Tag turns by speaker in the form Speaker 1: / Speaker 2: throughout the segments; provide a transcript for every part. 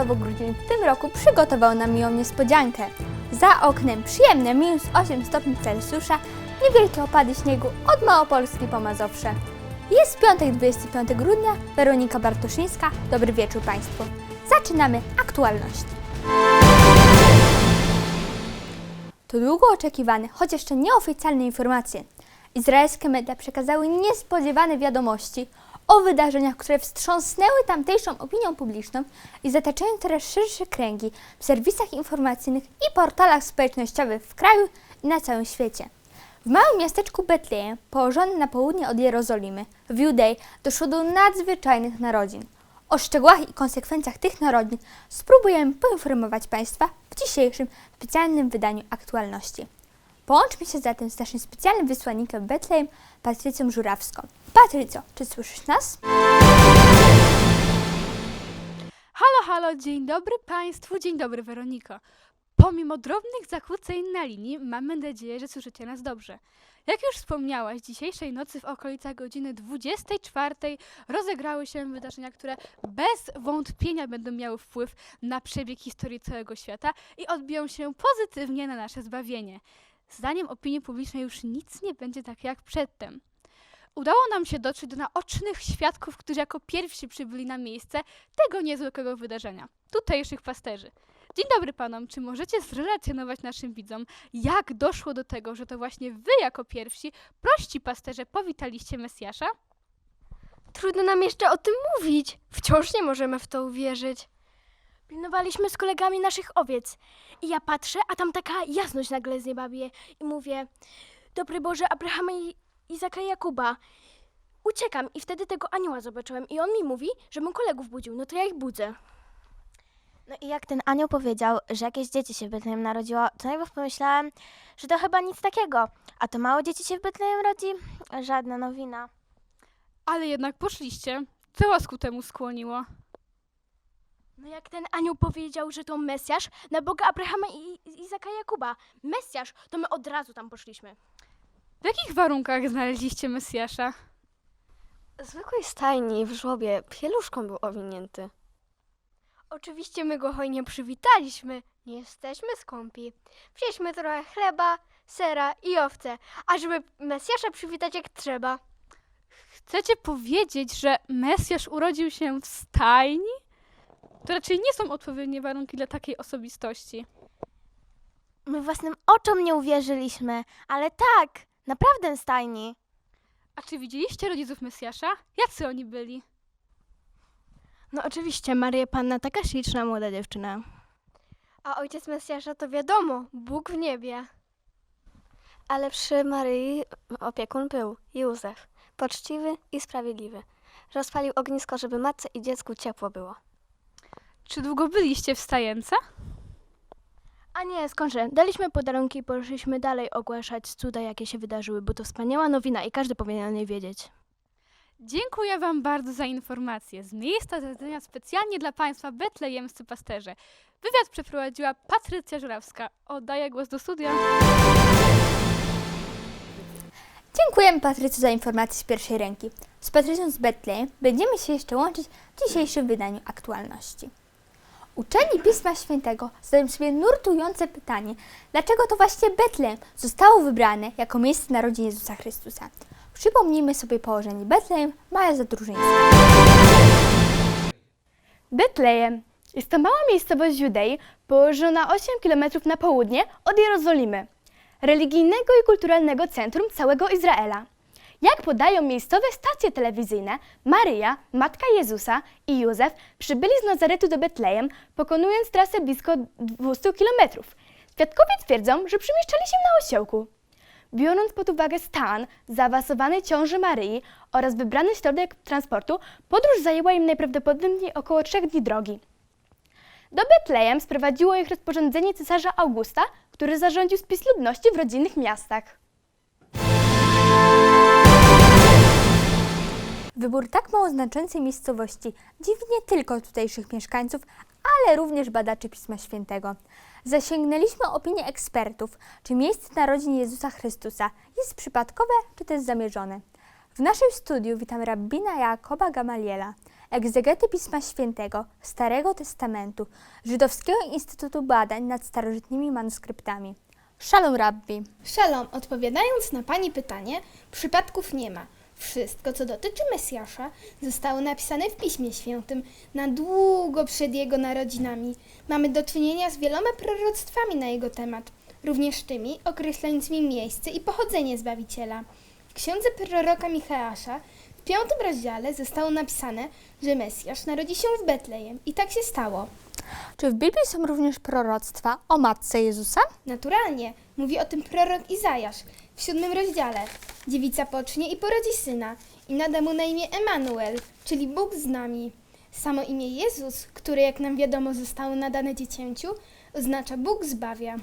Speaker 1: Królowo Grudzień w tym roku przygotował nam miłą niespodziankę. Za oknem przyjemne minus 8 stopni Celsjusza, niewielkie opady śniegu od Małopolski po Mazowsze. Jest piątek 25 grudnia, Weronika Bartoszyńska. Dobry wieczór Państwu. Zaczynamy aktualność. To długo oczekiwane, choć jeszcze nieoficjalne informacje. Izraelskie media przekazały niespodziewane wiadomości o wydarzeniach, które wstrząsnęły tamtejszą opinią publiczną i zataczają teraz szersze kręgi w serwisach informacyjnych i portalach społecznościowych w kraju i na całym świecie. W małym miasteczku Betlejem, położonym na południe od Jerozolimy, w Judei, doszło do nadzwyczajnych narodzin. O szczegółach i konsekwencjach tych narodzin spróbujemy poinformować Państwa w dzisiejszym specjalnym wydaniu aktualności. Połączmy się zatem z naszym specjalnym wysłannikiem w Betlejem, Patrycją Żurawską. Patrycjo, czy słyszysz nas?
Speaker 2: Halo, halo, dzień dobry Państwu, dzień dobry Weroniko. Pomimo drobnych zakłóceń na linii, mamy nadzieję, że słyszycie nas dobrze. Jak już wspomniałaś, dzisiejszej nocy w okolicach godziny 24 rozegrały się wydarzenia, które bez wątpienia będą miały wpływ na przebieg historii całego świata i odbiją się pozytywnie na nasze zbawienie. Zdaniem opinii publicznej już nic nie będzie tak jak przedtem. Udało nam się dotrzeć do naocznych świadków, którzy jako pierwsi przybyli na miejsce tego niezwykłego wydarzenia tutejszych pasterzy. Dzień dobry panom, czy możecie zrelacjonować naszym widzom, jak doszło do tego, że to właśnie wy jako pierwsi, prości pasterze, powitaliście Mesjasza?
Speaker 3: Trudno nam jeszcze o tym mówić. Wciąż nie możemy w to uwierzyć. Pilnowaliśmy z kolegami naszych owiec. I ja patrzę, a tam taka jasność nagle z nieba bije. I mówię, dobry Boże, Abrahama i Izaka i Jakuba. Uciekam i wtedy tego anioła zobaczyłem. I on mi mówi, żebym kolegów budził. No to ja ich budzę.
Speaker 4: No i jak ten anioł powiedział, że jakieś dzieci się w Betlejem narodziło, to najpierw pomyślałem, że to chyba nic takiego. A to mało dzieci się w Betlejem rodzi? Żadna nowina.
Speaker 2: Ale jednak poszliście. Co was ku temu skłoniło?
Speaker 3: No jak ten anioł powiedział, że to Mesjasz na Boga Abrahama i Izaka i Jakuba. Mesjasz, to my od razu tam poszliśmy.
Speaker 2: W jakich warunkach znaleźliście Mesjasza?
Speaker 5: zwykłej stajni w żłobie pieluszką był owinięty.
Speaker 3: Oczywiście my go hojnie przywitaliśmy. Nie jesteśmy skąpi. Wzięliśmy trochę chleba, sera i owce, a żeby Mesjasza przywitać jak trzeba.
Speaker 2: Chcecie powiedzieć, że Mesjasz urodził się w stajni? To raczej nie są odpowiednie warunki dla takiej osobistości.
Speaker 4: My własnym oczom nie uwierzyliśmy, ale tak, naprawdę stajni.
Speaker 2: A czy widzieliście rodziców Mesjasza? Jacy oni byli?
Speaker 3: No oczywiście, Maryja Panna taka śliczna młoda dziewczyna. A ojciec Mesjasza to wiadomo, Bóg w niebie.
Speaker 5: Ale przy Maryi opiekun był Józef, poczciwy i sprawiedliwy. Rozpalił ognisko, żeby matce i dziecku ciepło było.
Speaker 2: Czy długo byliście w stajence?
Speaker 3: A nie, skądże, daliśmy podarunki i poszliśmy dalej ogłaszać cuda, jakie się wydarzyły, bo to wspaniała nowina i każdy powinien o niej wiedzieć.
Speaker 2: Dziękuję Wam bardzo za informacje. Z miejsca zlecenia specjalnie dla Państwa betlejemscy pasterze. Wywiad przeprowadziła Patrycja Żurawska. Oddaję głos do studia.
Speaker 1: Dziękujemy Patrycju za informacje z pierwszej ręki. Z Patrycją z Betlejem będziemy się jeszcze łączyć w dzisiejszym wydaniu aktualności. Uczeni Pisma Świętego zadają sobie nurtujące pytanie, dlaczego to właśnie Betlejem zostało wybrane jako miejsce narodzin Jezusa Chrystusa. Przypomnijmy sobie położenie Betlejem, Maja Zadróżyńska.
Speaker 6: Betlejem. Jest to mała miejscowość Judei, położona 8 km na południe od Jerozolimy, religijnego i kulturalnego centrum całego Izraela. Jak podają miejscowe stacje telewizyjne, Maryja, matka Jezusa i Józef przybyli z Nazaretu do Betlejem, pokonując trasę blisko 200 km. Świadkowie twierdzą, że przemieszczali się na osiołku. Biorąc pod uwagę stan zaawansowanej ciąży Maryi oraz wybrany środek transportu, podróż zajęła im najprawdopodobniej około trzech dni drogi. Do Betlejem sprowadziło ich rozporządzenie cesarza Augusta, który zarządził spis ludności w rodzinnych miastach.
Speaker 1: Wybór tak mało znaczącej miejscowości dziwi nie tylko tutejszych mieszkańców, ale również badaczy Pisma Świętego. Zasięgnęliśmy opinię ekspertów, czy miejsce narodzin Jezusa Chrystusa jest przypadkowe, czy też zamierzone. W naszym studiu witam rabbina Jakoba Gamaliela, egzegety Pisma Świętego, Starego Testamentu, Żydowskiego Instytutu Badań nad starożytnymi manuskryptami. Shalom Rabbi.
Speaker 6: Szalom, odpowiadając na Pani pytanie, przypadków nie ma. Wszystko, co dotyczy Mesjasza, zostało napisane w Piśmie Świętym na długo przed jego narodzinami. Mamy do czynienia z wieloma proroctwami na jego temat, również tymi określającymi miejsce i pochodzenie Zbawiciela. W księdze proroka Micheasza w piątym rozdziale zostało napisane, że Mesjasz narodzi się w Betlejem i tak się stało.
Speaker 1: Czy w Biblii są również proroctwa o matce Jezusa?
Speaker 6: Naturalnie, mówi o tym prorok Izajasz w siódmym rozdziale. Dziewica pocznie i porodzi syna i nada mu na imię Emanuel, czyli Bóg z nami. Samo imię Jezus, które jak nam wiadomo zostało nadane dziecięciu, oznacza Bóg zbawia.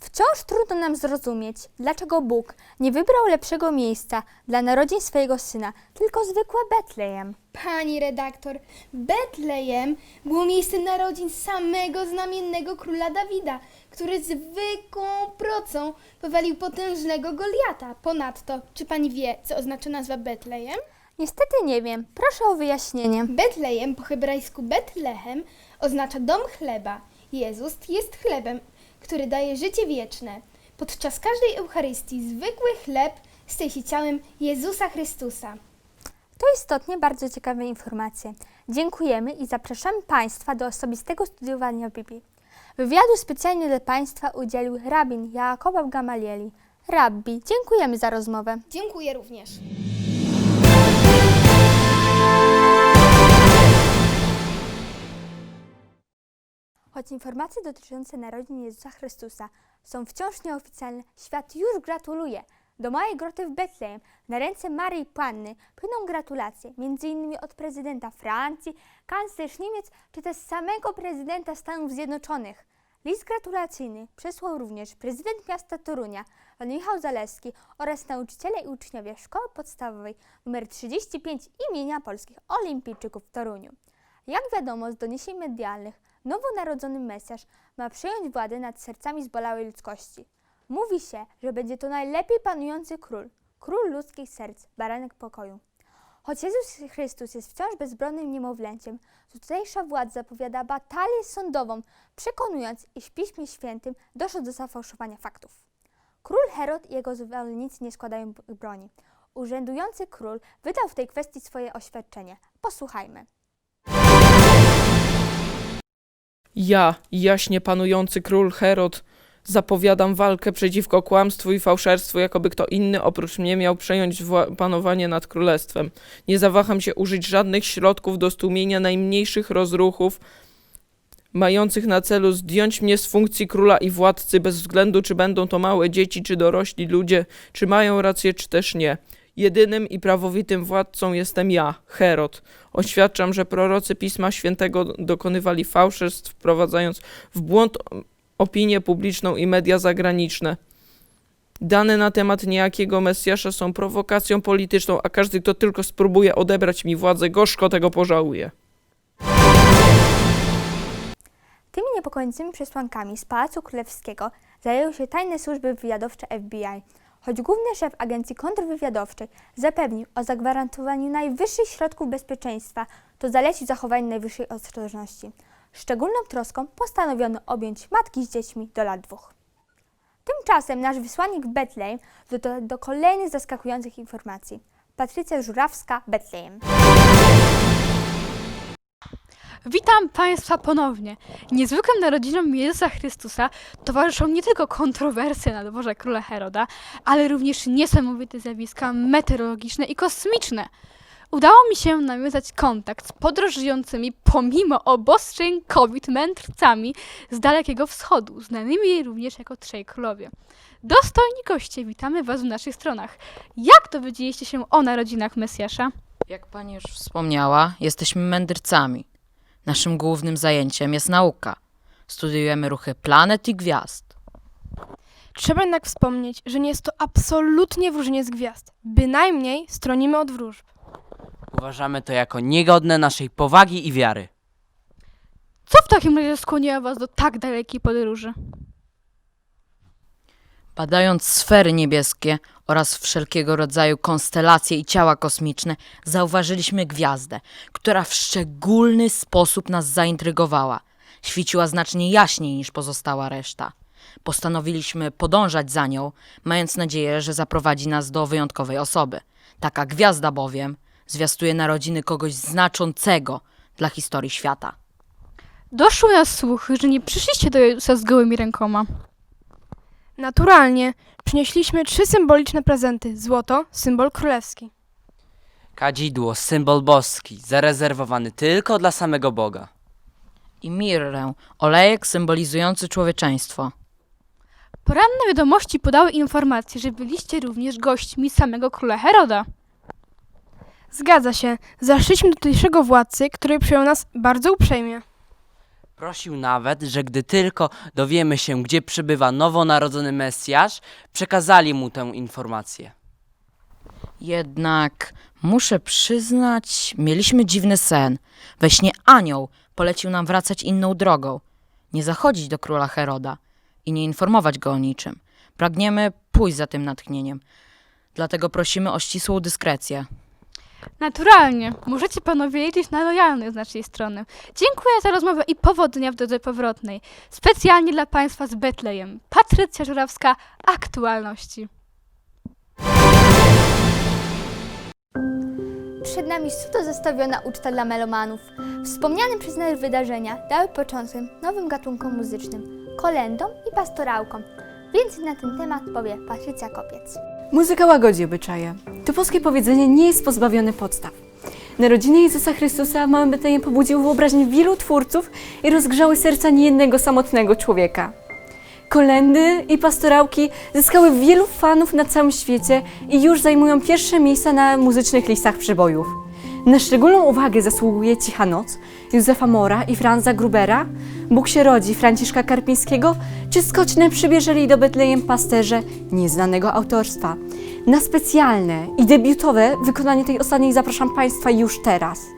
Speaker 1: Wciąż trudno nam zrozumieć, dlaczego Bóg nie wybrał lepszego miejsca dla narodzin swojego syna, tylko zwykłe Betlejem.
Speaker 6: Pani redaktor, Betlejem było miejscem narodzin samego znamiennego króla Dawida, który zwykłą procą powalił potężnego Goliata. Ponadto, czy pani wie, co oznacza nazwa Betlejem?
Speaker 1: Niestety nie wiem, proszę o wyjaśnienie.
Speaker 6: Betlejem po hebrajsku Betlehem oznacza dom chleba. Jezus jest chlebem, który daje życie wieczne. Podczas każdej Eucharystii zwykły chleb staje się ciałem Jezusa Chrystusa.
Speaker 1: To istotnie bardzo ciekawe informacje. Dziękujemy i zapraszamy Państwa do osobistego studiowania Biblii. Wywiadu specjalnie dla Państwa udzielił rabin Jakob Gamalieli. Rabbi, dziękujemy za rozmowę.
Speaker 6: Dziękuję również.
Speaker 1: Choć informacje dotyczące narodzin Jezusa Chrystusa są wciąż nieoficjalne, świat już gratuluje. Do małej groty w Betlejem na ręce Maryi Panny płyną gratulacje, m.in. od prezydenta Francji, kanclerz Niemiec czy też samego prezydenta Stanów Zjednoczonych. List gratulacyjny przesłał również prezydent miasta Torunia, pan Michał Zalewski oraz nauczyciele i uczniowie Szkoły Podstawowej nr 35 imienia Polskich Olimpijczyków w Toruniu. Jak wiadomo z doniesień medialnych, nowonarodzony Mesjasz ma przejąć władzę nad sercami zbolałej ludzkości. Mówi się, że będzie to najlepiej panujący król, król ludzkich serc, baranek pokoju. Choć Jezus Chrystus jest wciąż bezbronnym niemowlęciem, tutejsza władza zapowiada batalię sądową, przekonując, iż w Piśmie Świętym doszło do zafałszowania faktów. Król Herod i jego zwolennicy nie składają broni. Urzędujący król wydał w tej kwestii swoje oświadczenie. Posłuchajmy.
Speaker 7: Ja, jaśnie panujący król Herod, zapowiadam walkę przeciwko kłamstwu i fałszerstwu, jakoby kto inny oprócz mnie miał przejąć panowanie nad królestwem. Nie zawaham się użyć żadnych środków do stłumienia najmniejszych rozruchów, mających na celu zdjąć mnie z funkcji króla i władcy, bez względu czy będą to małe dzieci, czy dorośli ludzie, czy mają rację, czy też nie. Jedynym i prawowitym władcą jestem ja, Herod. Oświadczam, że prorocy Pisma Świętego dokonywali fałszerstw, wprowadzając w błąd opinię publiczną i media zagraniczne. Dane na temat niejakiego Mesjasza są prowokacją polityczną, a każdy, kto tylko spróbuje odebrać mi władzę, gorzko tego pożałuje.
Speaker 1: Tymi niepokojącymi przesłankami z Pałacu Królewskiego zajęły się tajne służby wywiadowcze FBI, choć główny szef Agencji Kontrwywiadowczej zapewnił o zagwarantowaniu najwyższych środków bezpieczeństwa, to zalecił zachowanie najwyższej ostrożności. Szczególną troską postanowiono objąć matki z dziećmi do lat dwóch. Tymczasem nasz wysłannik w Betlejem dotarł do kolejnych zaskakujących informacji. Patrycja Żurawska, Betlejem.
Speaker 2: Witam Państwa ponownie. Niezwykłym narodzinom Jezusa Chrystusa towarzyszą nie tylko kontrowersje na dworze króla Heroda, ale również niesamowite zjawiska meteorologiczne i kosmiczne. Udało mi się nawiązać kontakt z podróżującymi pomimo obostrzeń COVID mędrcami z Dalekiego Wschodu, znanymi również jako Trzej Królowie. Dostojni goście, witamy Was w naszych stronach. Jak dowiedzieliście się o narodzinach Mesjasza?
Speaker 8: Jak pani już wspomniała, jesteśmy mędrcami. Naszym głównym zajęciem jest nauka. Studiujemy ruchy planet i gwiazd.
Speaker 9: Trzeba jednak wspomnieć, że nie jest to absolutnie wróżenie z gwiazd. Bynajmniej stronimy od wróżb.
Speaker 10: Uważamy to jako niegodne naszej powagi i wiary.
Speaker 2: Co w takim razie skłoniło Was do tak dalekiej podróży?
Speaker 8: Badając sfery niebieskie, oraz wszelkiego rodzaju konstelacje i ciała kosmiczne, zauważyliśmy gwiazdę, która w szczególny sposób nas zaintrygowała. Świeciła znacznie jaśniej niż pozostała reszta. Postanowiliśmy podążać za nią, mając nadzieję, że zaprowadzi nas do wyjątkowej osoby. Taka gwiazda bowiem zwiastuje narodziny kogoś znaczącego dla historii świata.
Speaker 2: Doszły nas słuchy, że nie przyszliście do Jezusa z gołymi rękoma.
Speaker 9: Naturalnie przynieśliśmy trzy symboliczne prezenty. Złoto, symbol królewski.
Speaker 10: Kadzidło, symbol boski, zarezerwowany tylko dla samego Boga.
Speaker 8: I mirrę, olejek symbolizujący człowieczeństwo.
Speaker 2: Poranne wiadomości podały informację, że byliście również gośćmi samego króla Heroda.
Speaker 9: Zgadza się, zaszliśmy do tutejszego władcy, który przyjął nas bardzo uprzejmie.
Speaker 10: Prosił nawet, że gdy tylko dowiemy się, gdzie przebywa nowonarodzony Mesjasz, przekazali mu tę informację.
Speaker 8: Jednak muszę przyznać, mieliśmy dziwny sen. We śnie anioł polecił nam wracać inną drogą, nie zachodzić do króla Heroda i nie informować go o niczym. Pragniemy pójść za tym natchnieniem. Dlatego prosimy o ścisłą dyskrecję.
Speaker 2: Naturalnie, możecie panowie liczyć na lojalność z naszej strony. Dziękuję za rozmowę i powodzenia w drodze powrotnej. Specjalnie dla Państwa z Betlejem. Patrycja Żurawska, aktualności.
Speaker 1: Przed nami suto zastawiona uczta dla melomanów. Wspomniane przez nas wydarzenia dały początek nowym gatunkom muzycznym, kolendom i pastorałkom. Więcej na ten temat powie Patrycja Kopiec.
Speaker 11: Muzyka łagodzi obyczaje. To polskie powiedzenie nie jest pozbawione podstaw. Narodziny Jezusa Chrystusa w Małym Betlejem pobudziły wyobraźnię wielu twórców i rozgrzały serca niejednego samotnego człowieka. Kolendy i pastorałki zyskały wielu fanów na całym świecie i już zajmują pierwsze miejsca na muzycznych listach przebojów. Na szczególną uwagę zasługuje Cicha Noc Józefa Mora i Franza Grubera, Bóg się rodzi Franciszka Karpińskiego czy Skoczne przybierzeli do Betlejem pasterze nieznanego autorstwa. Na specjalne i debiutowe wykonanie tej ostatniej zapraszam Państwa już teraz.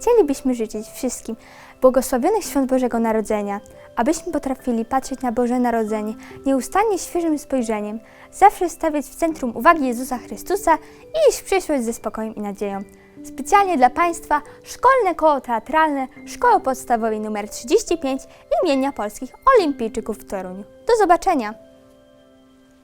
Speaker 1: Chcielibyśmy życzyć wszystkim błogosławionych świąt Bożego Narodzenia, abyśmy potrafili patrzeć na Boże Narodzenie nieustannie świeżym spojrzeniem, zawsze stawiać w centrum uwagi Jezusa Chrystusa i iść w przyszłość ze spokojem i nadzieją. Specjalnie dla Państwa Szkolne Koło Teatralne Szkoły Podstawowej nr 35 imienia Polskich Olimpijczyków w Toruniu. Do zobaczenia!